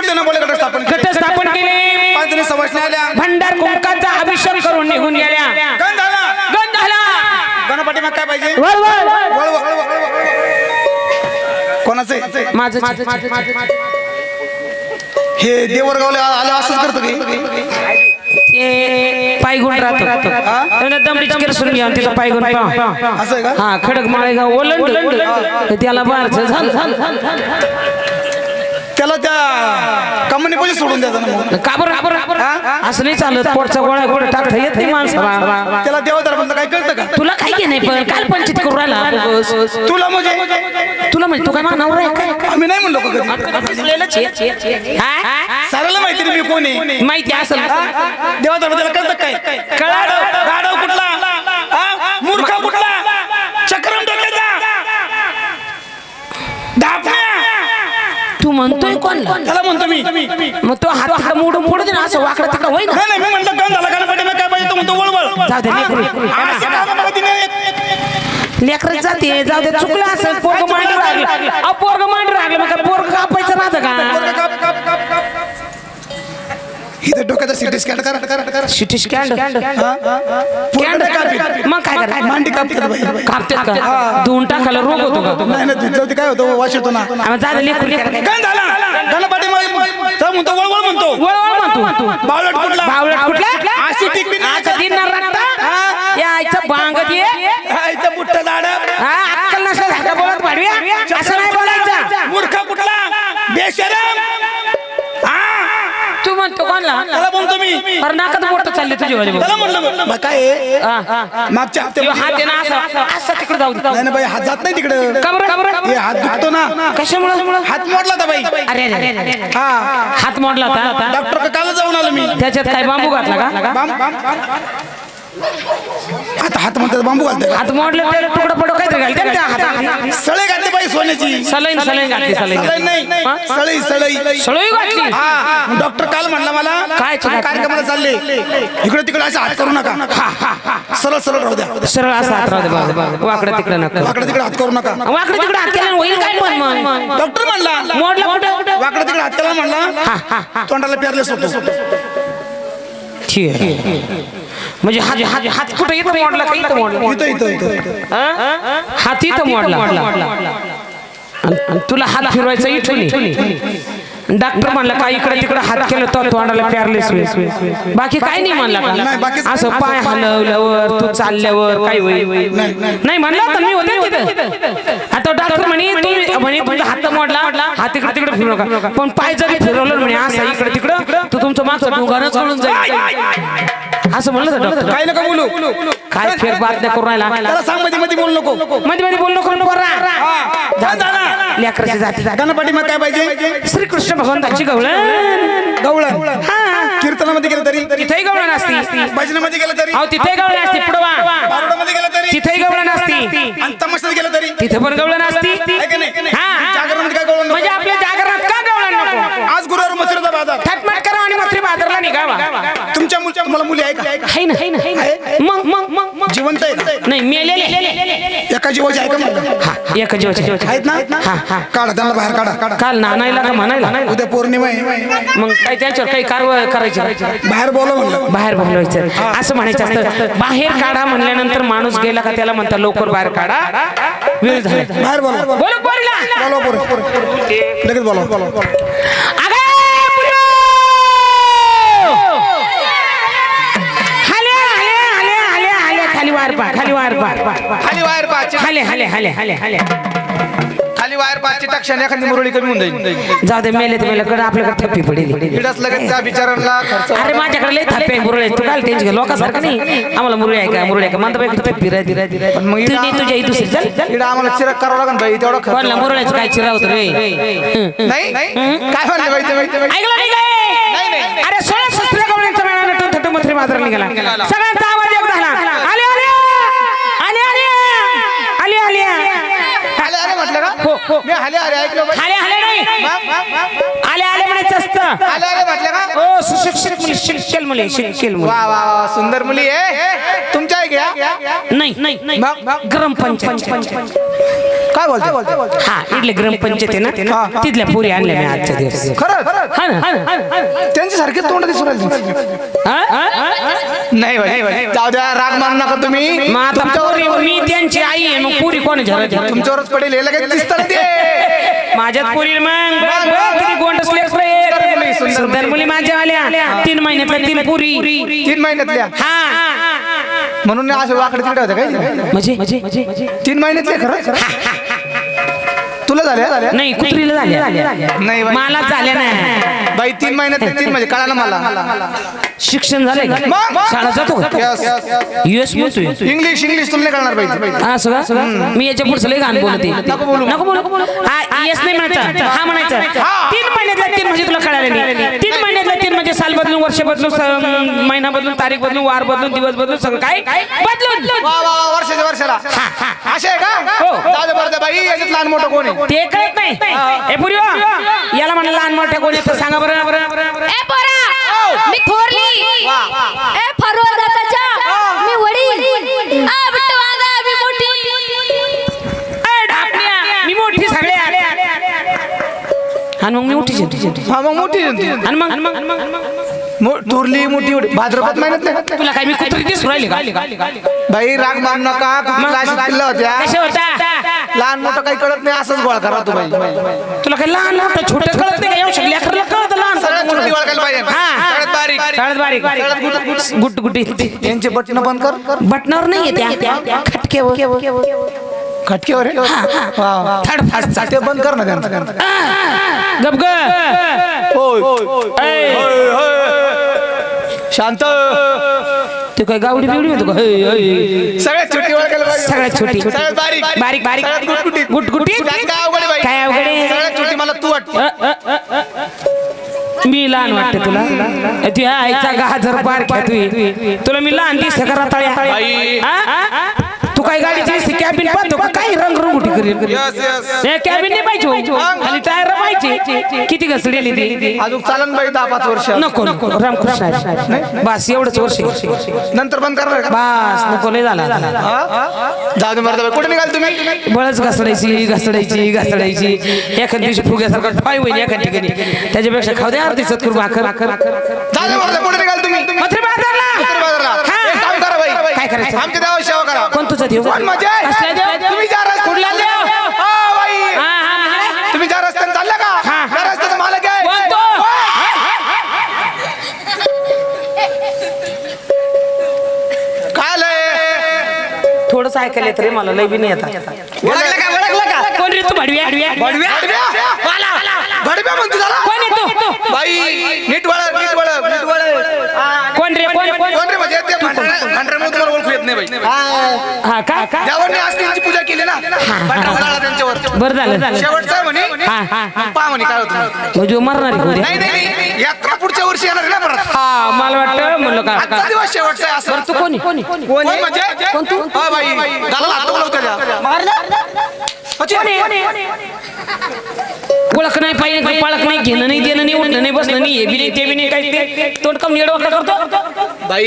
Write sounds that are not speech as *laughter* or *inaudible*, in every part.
बोले गट स्थापन. गट स्थापन केले. पाच जणी सवासण्या आल्या भंडार कुंकाचा अभिषेक करून निघून गेल्या. गण झाला. गण झाला. गणपती मग काय पाहिजे? वळ, वळ. वळ, वळ, वळ, वळ, वळ. कोणाचं आहे? माझं माझं हे देवरगावला आलं असंच करतो की? ते पायगुण राहतो दमडीच केरसून घ्या आणि तिचा पायगुण पहा असं आहे का? हा खडक माळेगाव ओलंड त्याला झालं. त्याला त्या कंपनी पोलीस सोडून द्यायचं ना मग. का बरं बरं? असं नाही चालत पोटचा गोळा कुठं टाकता येत नाही माणसाला त्याला देवदार म्हणलं काय कळतं का? तुला काही घे नाही पण काय पंचित करू राहिला. तुला म्हणजे? तुला म्हणजे तू काय मानवर आहे काय? आम्ही नाही म्हणलो का कधी? फसलेलंच आहे. हा? साऱ्याला माहिती मी कोण आहे. माहिती असेल. देवदार त्याला कळतं काय? कळालं. गाडव कुठला हा? मूर्ख कुठला चक्रम डोक्याचा धापण्या तू म्हणतोय कोणला त्याला म्हणतो मी मग तो हात मोडून मोडून दे ना असं वाकडं तिकडं होई ना. नाही नाही मी म्हणलं गण झाला गणपती मग काय पाहिजे तो म्हणतो वळवळ. जाऊ दे, लेकरू, लेकरू. हा, असं का तिने एक- लेकरच जाते जाऊ दे चुकलं असेल पोरग मांडी राहिलं अहो पोरग मांडी राहिलं मग काय पोरग कापायचं राहतं का? काप, काप, काप, काप, काप. इथं डोक्याचा सिटी स्कॅन करा. करा करा सिटी स्कॅन पोरगं नाही कापीत. मग काय करायचं? मांडी कापतात बाई. कापतात का? धुवून टाकायला रोग होतो का? नाही नाही जाऊ दे, काय होतं? वाश येतो ना. आम्ही जा दे, लेकरू. लेकरू. गण झाला गणपती मग. तर म्हणतो वळवळ म्हणतो. वळ, वळ म्हणतो. बावळट कुठला? बावळट कुठला? आशी टिकवी तू म्हणतो कोणला त्याला म्हणतो मी अरे नाकात बोट चालली तुझी वाली बघ. त्याला म्हणलं मग काय आहे? हा, हा, हा. मागच्या हप्त्यामध्ये हात आहे ना असं असं तिकडे जाऊ दे. नाही ना बाई हात जात नाही तिकडं का बरं, का बरं? हात दुखतो ना कशामुळं हात मोडला होता बाई अरे अरे, अरे अरे. हा हात मोडला होता डॉक्टर काल जाऊन आलो मी त्याच्यात काय बांबू घातला का आता हात म्हणतात बांबू घालते हात मोडले त्याला तुकडा पडो काहीतरी घालते ना त्या सळे घातली बाई सोन्याची. सलाईन सलाईन घातली सलाईन सळई घातली. नाही. हा? सळई सळई. सळई घातली. हा मग डॉक्टर काल म्हणला मला काय? कार्यक्रमाला चालले. इकडे तिकडे असं हात करू नका. सरळ सरळ राहू द्या. सरळ असा हात राहू दे बाबा वाकडं तिकडं नका. वाकडे तिकडे हात करू नका. वाकडं तिकडं हात केल्यानं होईल काय पण मग. डॉक्टर म्हणला. मोडला कुठं? वाकडे तिकडे हात केला म्हणला. तोंडाला पेरलेस होतो ठीक आहे. म्हणजे हात हात हात कुठं इथं मोडला का इथं मोडला इथं इथं इथं हा? हात इथं मोडला. आणि- तुला हात फिरवायचा इथून? डॉक्टर म्हणला का इकडे तिकडे हात केलं तर तोंडाला प्यारलेस बाकी काय नाही म्हणला नाही, का बाकीच असं पाय हलवल्यावर तू चालल्यावर काय होईल? नाही म्हणलं तर मी होते तिथं. आता डॉक्टर म्हणे तू म्हणे तुझा हात मोडला. हात तिकडे तिकडे फिरू नका. पण पाय जरी फिरवलं म्हणे असं इकडे तिकडं तर तुमचं डोंगरच जाईल. असं म्हणलं होतं डॉक्टर. काय नका बोलू. काय फेर बातम्या करून राहिला त्याला सांगमध्ये मध्ये बोलू नको. मध्ये मध्ये बोललो करून पोरा हा, जा, जा ना. लेकराची जाती जाती. गणपती मग काय पाहिजे? श्रीकृष्ण भगवंताची गवळण. गवळण. कीर्तनामध्ये गेलं तरी? तिथेही गवळण असती. भजनामध्ये गेलं तरी? अहो तिथे गवळण असती पुढवा बारोडामध्ये गेलं तरी? तिथेही गवळण असती. आणि तमाशात गेलं तरी? तिथे पण गवळण असती? हा. काय गवळण नको? म्हणजे आपल्या जागरणात का गवळण नको? आज गुरुवार मथुरेचा बाजार. थटमट करा आणि मथुरी बाजारला निघावा. आहे का हाय ना हाय ना हाय ना. मग मग मग मग. जिवंत आहे ना? नाही मेलेले एका जीवाची आहे का म्हणलं. हा एक जीवाचे आहेत ना? हा हा. काढा त्यांना बाहेर काढा. काढा काल नानायला का म्हणायला? उद्या पौर्णिमा आहे. मग काय त्यांच्यावर काही कारवाई करायची? बाहेर बोला म्हणलं. बाहेर बोलवायचं. असं म्हणायचं असतं. बाहेर काढा म्हणल्यानंतर माणूस गेला का त्याला म्हणता लवकर बाहेर काढा. वेळ झाला. बाहेर बोला बोल पोरीला. बोला पोरं. लगेच बोला बोला खाली वार पा खाली वार पा खाली वायर पाच हाले हाले हाले हाले हाले. खाली वायर पाचची टाक्षाने एखादी मुरळी कमी होऊन जाईल. जाऊ दे मेले तर मेले कडे आपल्याकडे थप्पी पडेल. इडच लगेच त्या बिचारांना खर्च अरे माझ्याकडे लय थप्पे मुरळे. तू टेन्शन घे. लोकांसारखं नाही. आम्हाला मुरळी आहे का? मुरळी आहे का? म्हणता बाई थप्पी फिराय फिराय पण मग नाही तुझ्या इथं चल. इडं आम्हाला चिरक करावं लागेल बाई तेवढा खर्च. कोणला मुरळ्याचं काय चिरा होतं रे. नाही काय म्हणले बाई ते बाई ऐकलं नाही काय अरे सोळा शस्त्र गवळ्यांचा मेळा नटून थटू मथुरी बाजार निघाला. सगळ्यांचा हो हो. मी हाले हाले ऐकलं बाई. आले आले नाही. मग, मग, मग. आले आले म्हणायचं असतं हाले हाले म्हटलं का? हो सुशिक्षित मुली शिक्षल मुली शिक्षल मुली. वा वा वा सुंदर मुली आहे तुमच्या आहे घ्या. नाही नाही मग, मग. ग्रामपंचायत काय बोलते? हा इथले ग्रामपंचायत आहे ना? तिथल्या पुरी आणल्या मी आजच्या दिवस. खरंच? हा ना? हा ना, हा ना. त्यांची सारखी तोंड दिसून राहिली हा? हा? नाही बाई जाऊ द्या राग मानू नका तुम्ही. मग आता तुमच्यावर पोरी मी त्यांची आई आहे मग पुरी कोण झरत तुमच्यावरच पडेल हे लगेच ते. *laughs* माझ्यात पुरी मग बघ, बघ, किती गोंड मुली, सुंदर सुंदर मुली माझ्या आल्या. तीन महिन्यातल्या तीन पुरी. तीन महिन्यातल्या? हा. म्हणून असे वाकडे तिकडे होते काय म्हणजे? म्हणजे? तीन महिन्यातले खरं? तुला झाले झाले नाही कुत्रीला झाल्या. नाही बाई मला झाल्या नाही. बाई तीन महिन्यातले तीन म्हणजे कळालं मला. शिक्षण झालंय का? मग? शाळा जातो. युएस म्हणतोय इंग्लिश इंग्लिश तुला नाही कळणार बाई. हा सगळं? सगळं? मी याच्या पुढचं लय घाण बोलते. नको बोलू. हा येस नाही म्हणायचं. हा म्हणायचं. तीन महिन्यातल्या तीन म्हणजे तुला कळालं नाही तीन महिन्यातल्या म्हणजे साल बदलून वर्ष बदलून स- महिना बदलून तारीख बदलून वार बदलून दिवस बदलून सगळं काय? बदलून. वा वा वा, वर्षाच्या वर्षाला. असे का? हो. बरं बाई याच्यात लहान मोठं कोण आहे? ते कळत नाही. ए पुरी हो. याला म्हणलं लहान मोठ्या कोणी तर सांगा बरं ए पोरा मी थोरली. ए फरवा दाताच्या मी वडील. आणि मग मी मोठी हा मग मोठी. आणि मग थोरली मोठी एवढी. भाद्रपद महिन्यात नाही. तुला काय मी कुत्री दिसून राहिली का? बाई राग मानू नका. पिल्ला होत्या लहान मोठं काही कळत नाही असंच गोळा करा तू बाई. तुला काही लहान मोठं छोटं कळत नाही येऊ शकले कळत लहान सगळ्यात छोटी ओळखायला पाहिजे. हा. सगळ्यात बारीक. सगळ्यात बारीक. गुट गुटी यांचे बटन बंद कर. बटनावर नाही येते खटकेवर खटकेवर आहे? वा, वा. थर्ड फास्ट ते बंद कर ना त्यांचं. गप ग शांत. ते काय गावडी बिवडी होतो का? हे, हे. सगळ्यात छोटी ओळखायला पाहिजे. सगळ्यात छोटी. सगळ्यात बारीक. बारीक बारीक सगळ्यात गुटगुटीत. गुटगुटीत. त्यात काय अवघड आहे बाई? काय अवघड आहे? सगळ्यात छोटी मला तू वाटते मी लहान वाटते तुला. तू ह्या आईचा गाजर पार तुला मी लहान दिसते का रताळ्या? हा? कॅबिन पाहतो का? काय रंग रंगुटी करेल कॅबिन नाही पाहिजे हो. खाली टायर पाहिजे. किती घसडेली ती? अजून चालन बाई दहा पाच वर्ष. नको नको. रामकृष्ण आहे. बस एवढंच वर्ष. नंतर बंद करणार का? बस नको लय झाला हा? जाऊ दे मरता बाई. कुठे निघाल तुम्ही? बळच घसडायची घसडायची घसडायची. एखाद दिवशी फुग्यासारखा ठॉय होईल एका ठिकाणी. त्याच्यापेक्षा खाऊ द्या आरती सत्करू भाकर. जाऊ दे मरता कुठे निघाल तुम्ही? मथुरे बाजारला उत्तर बाजारला. हा. एक काम करा बाई काय करायचं? आमच्या देवा सेवा करा. कोण तुझं देव? कोण म्हणजे? कसला देव? तुम्ही ज्या रस्त्याने कुठला देव? हा, बाई. हा, हा, हा. तुम्ही ज्या रस्त्याने चालल्या का? हा. त्या रस्त्याचा मालक आहे. कोण तो? काय आलंय थोडंच ऐकायला येतं रे मला लय बी नाही येतात. ओळखलं का? ओळखलं का? कोण रे तू? भडव्या? भडव्या? भडव्या? म्हणतो झाला कोण येतो? बाई नीट वळ नीट वळ नीट वळ कोण रे? कोण कोण कोण रे? म्हणजे ते नाही बाई. हा का? का? देवांनी आज त्यांची पूजा केली ना. त्यांच्यावर बरं झालं झालं. शेवटचं आहे म्हणे. हा हा हा. पहा म्हणे काय होतं. म्हणजे मरणार आहे कोणी नाही नाही. नाही यात्रा पुढच्या वर्षी येणार आहे ना परत. हा मला वाटतं म्हणलं का आजचा दिवस शेवटचा आहे असं. बरं तू कोणी? कोणी कोण? म्हणजे? कोण तू? हा बाई. दाला हात लावतो ओळख नाही पाहिजे पाळख नाही घेणं नाही देणं नाही उठणं नाही बसणं नाही हे बी नाही ते बी नाही काही ते तोंड कम निडवका करतो. बाई?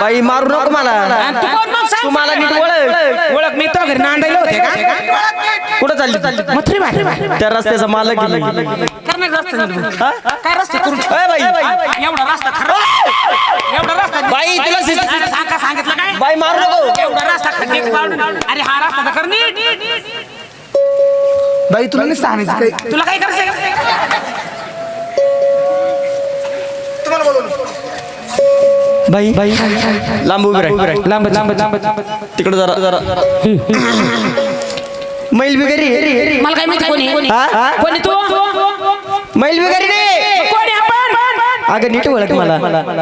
बाई मारू नको मला. आणि तू कोण मग सांग? तू मला नीट ओळख. ओळख. मी तो घरी नांदायला होते का? कुठं चालली? मथुरे बाहेर. त्या रस्त्याचा मालक करणार रस्ता. काय रस्ते करून ए बाई. एवढा रस्ता खरं? एवढा रस्ता बाई, तुला शिस्त- सांग- सांगितलं काय? बाई मारू नको. एवढा रस्ता खड्डे पाडून अरे हा रस्ता तर कर नीट. बाई तुला नाही सांगायचं काही तुला काय करायचं तुम्हाला बोलवलं. बाई. बाई. लांब उभी राह. लांब लांब लांब तिकडे जरा. जरा. मैल बिगारी मला काय माहिती कोणी? हा? कोणी तू? मैल बिगारी रे कोणी आपण? अगं नीट ओळख मला.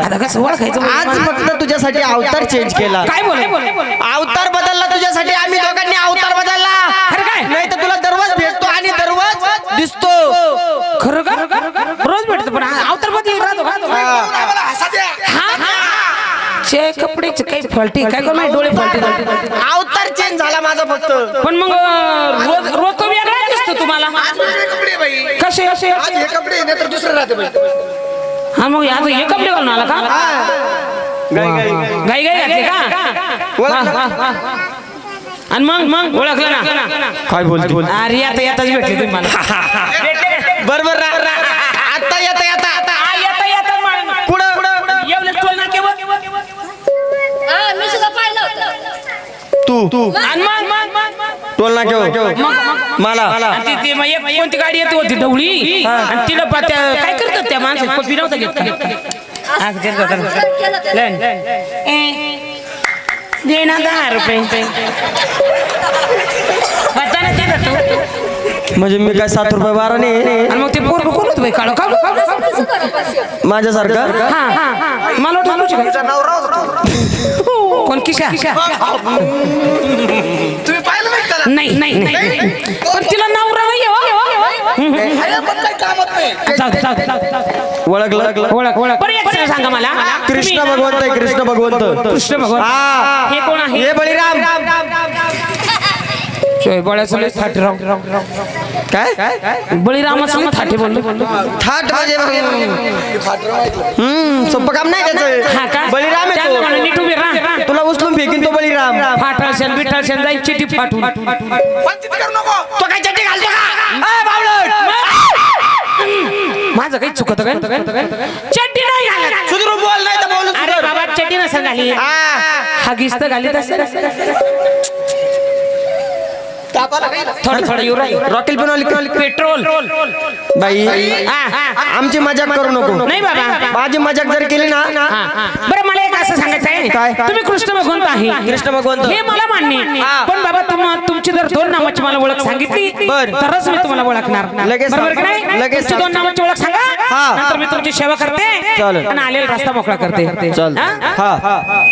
आता कसं ओळखायचं आज फक्त तुझ्यासाठी अवतार चेंज केला. काय बोल? अवतार बदलला तुझ्यासाठी. आम्ही दोघांनी अवतार बदलला. खरं काय? नाही तर तुला दरवाज भेटतो आणि दरवाज दिसतो. खरं का? रोज भेटतो पण अवतर बदल राहतो का? हा. चे कपडेचे काही फॉल्टी काय करू डोळे फॉल्टी अवतार चेंज झाला माझा फक्त. पण मग रोज रोज तो वेगळा दिसतो तुम्हाला. आज वेगळे कपडे आहे बाई. कसे कसे? आज हे कपडे नाही तर दुसरे राहते बाई. हा मग आता हे कपडे घालून आला का? गाई गाई गाई. गाई घातली का? वा, वा, वा. आणि मग? मग? ओळखलं ना? काय बोलते? अरे आता येताच भेटले तुम्ही मला. बरोबर तू आणि मग- टोल ना घेऊ मला आणि ती- ती मग एक कोणती गाडी येते होती ढवळी आणि तिला पा- त्या- काय करतात त्या माणसं पप्पी नव्हता घेत का? असं करत होता ना. केलं ते. लन. ए, दे ना दहा रुपये बताना ते देतो. म्हणजे मी काय सात रुपये बारा नाही. आणि मग ते पोरग कोण होतं बाई? काळं काळं कसं करू पैसे? माझ्यासारखं? हा हा हा. मला वाटलं तुझी काय कोण? किशा. तुम्ही पाहिलं नाही त्याला? नाही नाही नाही. पण तिला नवरा नाही आहे, हो. अरे पण काही कामत नाही. जाऊ दे, जाऊ दे, जाऊ. दे. ओळखलं? ओळख ओळख. बरं एक सांगा सांगा मला. कृष्ण तुम्ही- भगवंत आहे कृष्ण भगवंत. कृष्ण भगवान हा. हे कोण आहे? हे बळीराम. शोय, बळ्याचं थाट राव काय बळीरामाचं थाटे बोललो थाट हम्म सोपं काम नाही हा त्याचं का बळीराम नीट उभी राहा. तुला उचलून फेकीन तो बळीराम फाटाळशन बिटाळशन जाईल चिठी फाटून पंचायती करू नको तो काय चड्डी घालतो! माझं काही चुकत काय चड्डी नाही घालत सुधरू बोल नाही तर बोलू अरे बाबा चड्डी नसेल घाली हा. हा गिस्त घालीत असेल थोडं थोडं येऊ राहील रॉकेल पण वाली पेट्रोल बाई. आमची मजाक करू नको नाही बाबा माझी मजाक जर केली ना. बरं मला एक असं सांगायचं आहे काय? तुम्ही कृष्ण भगवंत आहे कृष्ण भगवंत. हे मला मान्य. हा. पण बाबा तुम- तुमची जर दोन नावाची मला ओळख सांगितली बर. तरच मी तुम्हाला ओळखणार लगेच लगेच. दोन नावाची ओळख सांगा हा. नंतर मी तुमची सेवा करते. आणि आलेला रस्ता मोकळा करते चल हा? हा